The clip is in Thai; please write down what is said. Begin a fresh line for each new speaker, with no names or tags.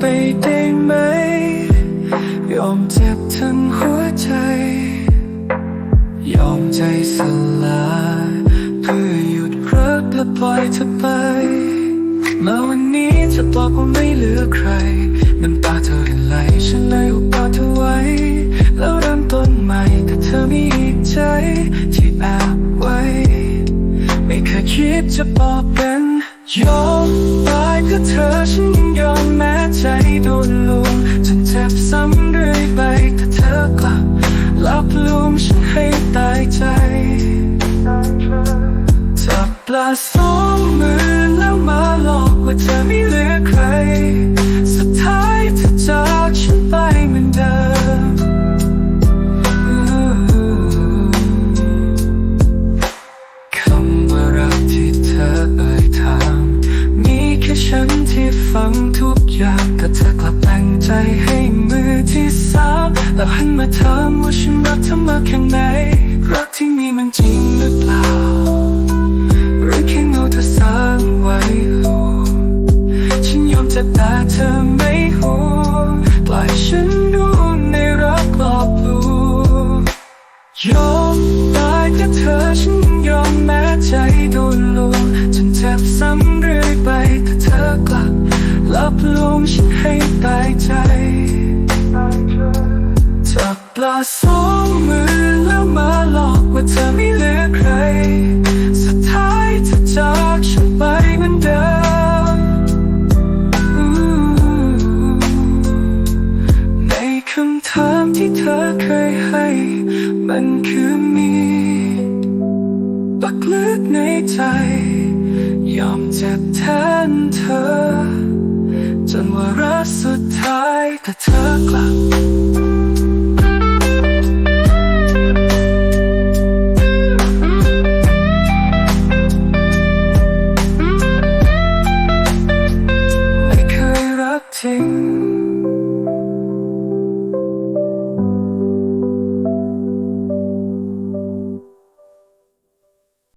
ไปได้ไหม ยอมเจ็บทั้งหัวใจ ยอมใจสลาย ปล่อยเธอไปเมาวันนี้จะบอกว่าไม่เหลือใครน้ำตาเธอไหลฉันเลยอุบกอดเธอไว้ แล้วเริ่มต้นใหม่แต่เธอมีอีกใจ ที่แอบไว้ ไม่เคยคิดจะบอกเป็นยอมตายเพื่อเธอฉันยังยอมแม้ใจโดนลวงจนเจ็บซ้ำ ปลาสองมือแล้วมาหลอกว่าเธอไม่เหลือใคร สุดท้ายเธอจากฉันไปเหมือนเดิมคำว่ารักที่เธอเอ่ยถามมีแค่ฉันที่ฟังทุกอย่างแต่เธอกลับแต่งใจให้มือที่สามแล้วหันมาถามว่าฉันรักเธอมากแค่ไหนรักที่มีมันจริง มตายเพื่อเธอฉันยอมแม้ใจโดนลวงจนเจ็บซ้ำเรื่อยไปแต่เธอกลับลับลวงฉันให้ตายใจจับปลาสองมือแล้วมาหลอกว่าเธอไม่เหลือใคร สุดท้ายเธอจากฉันไปเหมือนเดิมในคำถามที่เธอเคยให้ มันคือมีปักลึกในใจ ยอมเจ็บแทนเธอ จนว่ารักสุดท้ายก็เธอกลับไม่เคยรักจริง